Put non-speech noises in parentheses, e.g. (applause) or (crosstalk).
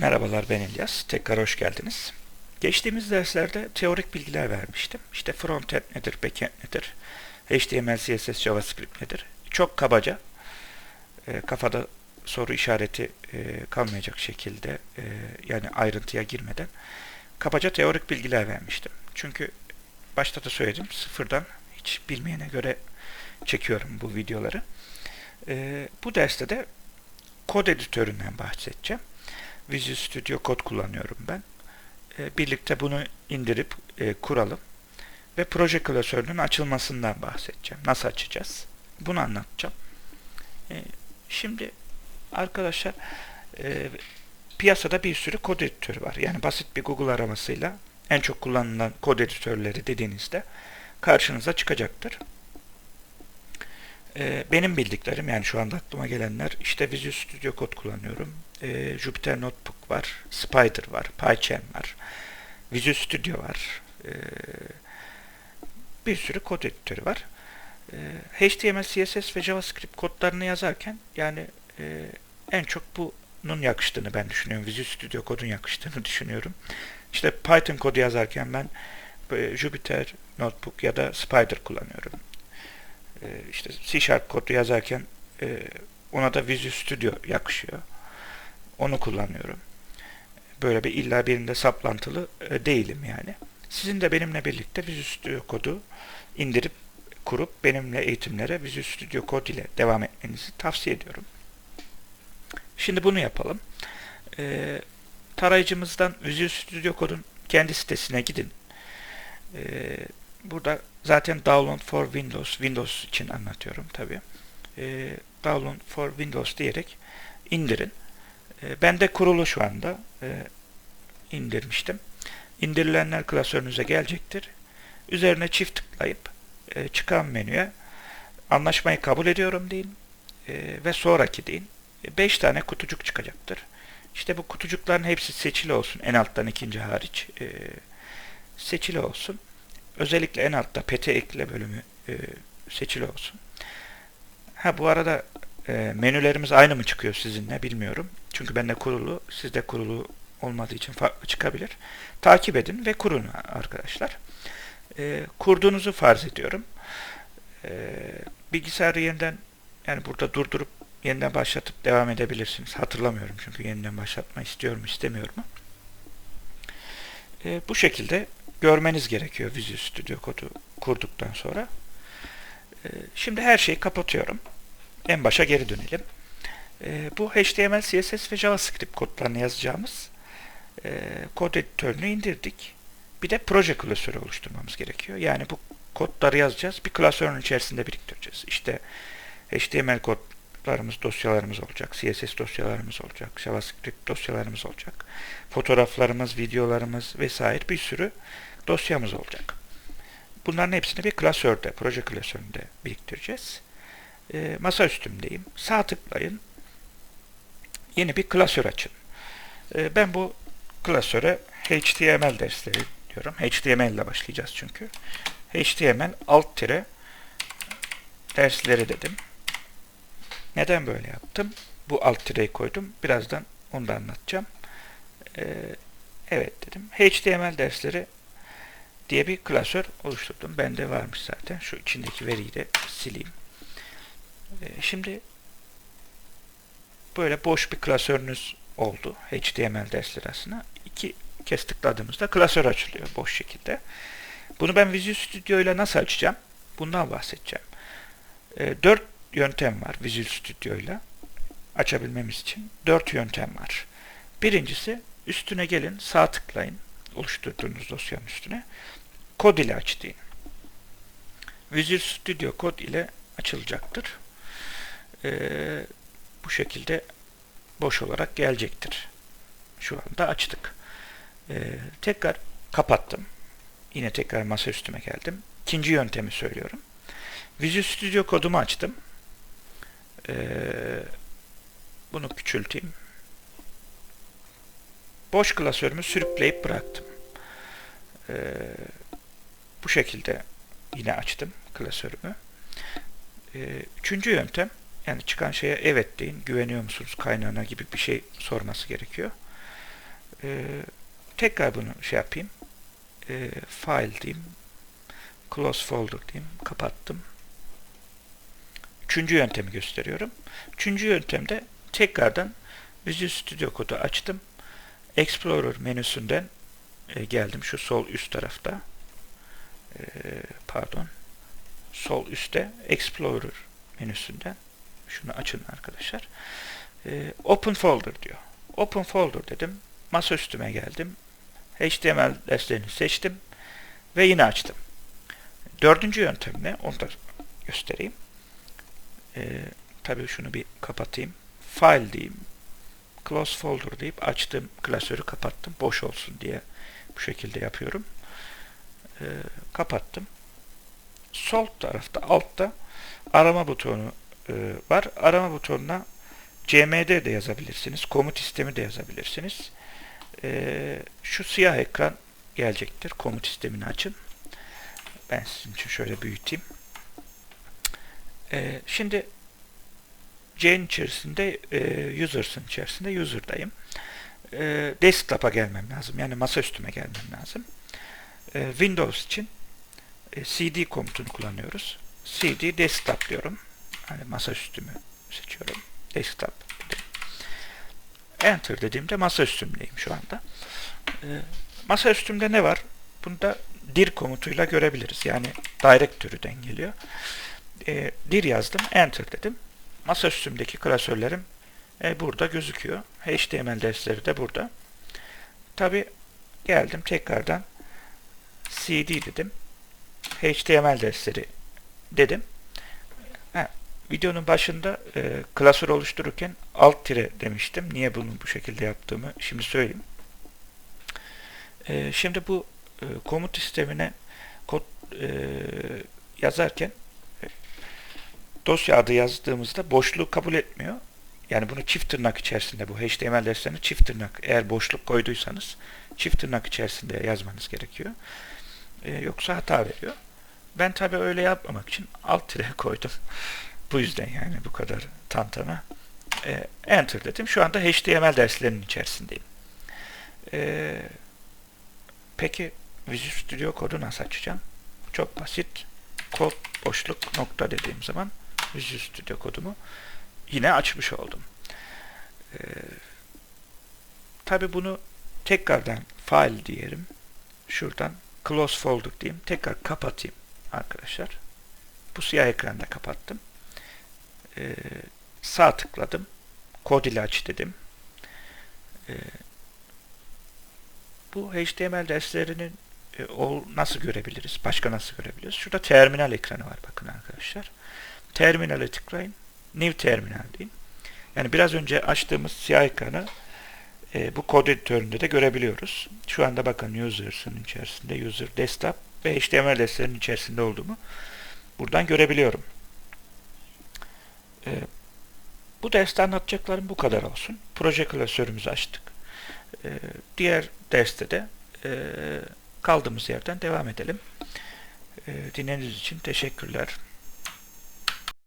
Merhabalar ben İlyas. Tekrar hoş geldiniz. Geçtiğimiz derslerde teorik bilgiler vermiştim. İşte frontend nedir, backend nedir, HTML, CSS, JavaScript nedir? Çok kabaca, e, kafada soru işareti e, kalmayacak şekilde, e, yani ayrıntıya girmeden kabaca teorik bilgiler vermiştim. Çünkü başta da söyledim, sıfırdan hiç bilmeyene göre çekiyorum bu videoları. E, bu derste de kod editöründen bahsedeceğim. Visual Studio Code kullanıyorum ben. E, birlikte bunu indirip e, kuralım ve proje klasörünün açılmasından bahsedeceğim. Nasıl açacağız? Bunu anlatacağım. E, şimdi arkadaşlar e, piyasada bir sürü kod editörü var. Yani basit bir Google aramasıyla en çok kullanılan kod editörleri dediğinizde karşınıza çıkacaktır. E, benim bildiklerim yani şu anda aklıma gelenler işte Visual Studio Code kullanıyorum. E, Jupyter Notebook var, Spider var, PyCharm var, Visual Studio var. E, bir sürü kod editörü var. E, HTML, CSS ve JavaScript kodlarını yazarken yani e, en çok bunun yakıştığını ben düşünüyorum. Visual Studio kodun yakıştığını (laughs) düşünüyorum. İşte Python kodu yazarken ben Jupyter Notebook ya da Spider kullanıyorum. E, işte C Sharp kodu yazarken e, ona da Visual Studio yakışıyor. Onu kullanıyorum. Böyle bir illa birinde saplantılı e, değilim yani. Sizin de benimle birlikte Visual Studio kodu indirip kurup benimle eğitimlere Visual Studio Code ile devam etmenizi tavsiye ediyorum. Şimdi bunu yapalım. Ee, tarayıcımızdan Visual Studio Code'un kendi sitesine gidin. Ee, burada zaten Download for Windows, Windows için anlatıyorum tabi. Ee, Download for Windows diyerek indirin. Ee, ben de kurulu şu anda ee, indirmiştim. İndirilenler klasörünüze gelecektir. Üzerine çift tıklayıp e, çıkan menüye anlaşmayı kabul ediyorum deyin e, ve sonraki deyin. 5 e, tane kutucuk çıkacaktır. İşte bu kutucukların hepsi seçili olsun. En alttan ikinci hariç e, seçili olsun. Özellikle en altta PT ekle bölümü e, seçili olsun. Ha bu arada e, menülerimiz aynı mı çıkıyor sizinle bilmiyorum. Çünkü bende kurulu, sizde kurulu olmadığı için farklı çıkabilir. Takip edin ve kurun arkadaşlar. E, kurduğunuzu farz ediyorum. E, bilgisayarı yeniden yani burada durdurup yeniden başlatıp devam edebilirsiniz. Hatırlamıyorum çünkü yeniden başlatma istiyorum istemiyorum. E, bu şekilde görmeniz gerekiyor Visual Studio kodu kurduktan sonra. E, şimdi her şeyi kapatıyorum. En başa geri dönelim. E, bu HTML, CSS ve JavaScript kodlarını yazacağımız e, kod editörünü indirdik. Bir de proje klasörü oluşturmamız gerekiyor. Yani bu kodları yazacağız. Bir klasörün içerisinde biriktireceğiz. İşte HTML kodlarımız, dosyalarımız olacak. CSS dosyalarımız olacak. JavaScript dosyalarımız olacak. Fotoğraflarımız, videolarımız vesaire bir sürü dosyamız olacak. Bunların hepsini bir klasörde, proje klasöründe biriktireceğiz. E, masa üstümdeyim. Sağ tıklayın. Yeni bir klasör açın. E, ben bu klasöre HTML dersleri diyorum. HTML ile başlayacağız çünkü. HTML alt tire dersleri dedim. Neden böyle yaptım? Bu alt tireyi koydum. Birazdan onu da anlatacağım. Ee, evet dedim. HTML dersleri diye bir klasör oluşturdum. Bende varmış zaten. Şu içindeki veriyi de sileyim. Ee, şimdi böyle boş bir klasörünüz oldu. HTML dersleri aslında. İki kez tıkladığımızda klasör açılıyor boş şekilde. Bunu ben Visual Studio ile nasıl açacağım? Bundan bahsedeceğim. E, dört yöntem var Visual Studio ile açabilmemiz için. Dört yöntem var. Birincisi üstüne gelin sağ tıklayın oluşturduğunuz dosyanın üstüne. Kod ile aç. Visual Studio kod ile açılacaktır. Ee, bu şekilde boş olarak gelecektir. Şu anda açtık. Ee, tekrar kapattım. Yine tekrar masa üstüme geldim. İkinci yöntemi söylüyorum. Visual Studio kodumu açtım. Ee, bunu küçülteyim. Boş klasörümü sürükleyip bıraktım. Ee, bu şekilde yine açtım klasörümü. Ee, üçüncü yöntem yani çıkan şeye evet deyin, güveniyor musunuz kaynağına gibi bir şey sorması gerekiyor. Ee, tekrar bunu şey yapayım. Ee, file diyeyim. Close folder diyeyim. Kapattım. Üçüncü yöntemi gösteriyorum. Üçüncü yöntemde tekrardan Visual Studio Code'u açtım. Explorer menüsünden e, geldim. Şu sol üst tarafta. E, pardon. Sol üstte Explorer menüsünden. Şunu açın arkadaşlar. E, Open Folder diyor. Open Folder dedim. Masa üstüme geldim. HTML derslerini seçtim. Ve yine açtım. Dördüncü yöntem ne? Onu da göstereyim. Ee, tabii şunu bir kapatayım. File diyeyim. Close folder deyip açtım. Klasörü kapattım. Boş olsun diye bu şekilde yapıyorum. Ee, kapattım. Sol tarafta altta arama butonu e, var. Arama butonuna CMD de yazabilirsiniz. Komut sistemi de yazabilirsiniz. Ee, şu siyah ekran gelecektir. Komut sistemini açın. Ben sizin için şöyle büyüteyim. Ee, şimdi C'nin içerisinde e, users'ın içerisinde user'dayım. E, desktop'a gelmem lazım. Yani masa üstüme gelmem lazım. E, Windows için e, CD komutunu kullanıyoruz. CD desktop diyorum. Yani masa üstümü seçiyorum. Desktop. Enter dediğimde masa üstümdeyim şu anda. E, masa üstümde ne var? Bunda dir komutuyla görebiliriz. Yani directory'den geliyor. E, dir yazdım. Enter dedim. Masa üstümdeki klasörlerim e, burada gözüküyor. HTML dersleri de burada. Tabi geldim tekrardan CD dedim. HTML dersleri dedim. Ha, videonun başında e, klasör oluştururken alt tire demiştim. Niye bunu bu şekilde yaptığımı şimdi söyleyeyim. E, şimdi bu e, komut sistemine kod e, yazarken dosya adı yazdığımızda boşluğu kabul etmiyor. Yani bunu çift tırnak içerisinde bu HTML derslerini çift tırnak eğer boşluk koyduysanız çift tırnak içerisinde yazmanız gerekiyor. Ee, yoksa hata veriyor. Ben tabi öyle yapmamak için alt tire (laughs) koydum. bu yüzden yani bu kadar tantana. Ee, enter dedim. Şu anda HTML derslerinin içerisindeyim. Ee, peki Visual Studio kodu nasıl açacağım? Çok basit. Kod boşluk nokta dediğim zaman Visual Studio kodumu yine açmış oldum. Ee, Tabi bunu tekrardan file diyelim. Şuradan close folder diyeyim. Tekrar kapatayım arkadaşlar. Bu siyah ekranda kapattım. Ee, sağ tıkladım. Kod ile aç dedim. Ee, bu HTML derslerinin e, o nasıl görebiliriz? Başka nasıl görebiliriz? Şurada terminal ekranı var bakın arkadaşlar. Terminale tıklayın. New Terminal deyin. Yani biraz önce açtığımız siyah ekranı e, bu kod editöründe de görebiliyoruz. Şu anda bakın users'ın içerisinde user desktop ve HTML derslerinin içerisinde olduğumu buradan görebiliyorum. E, bu derste anlatacaklarım bu kadar olsun. Proje klasörümüzü açtık. E, diğer derste de e, kaldığımız yerden devam edelim. E, dinlediğiniz için teşekkürler.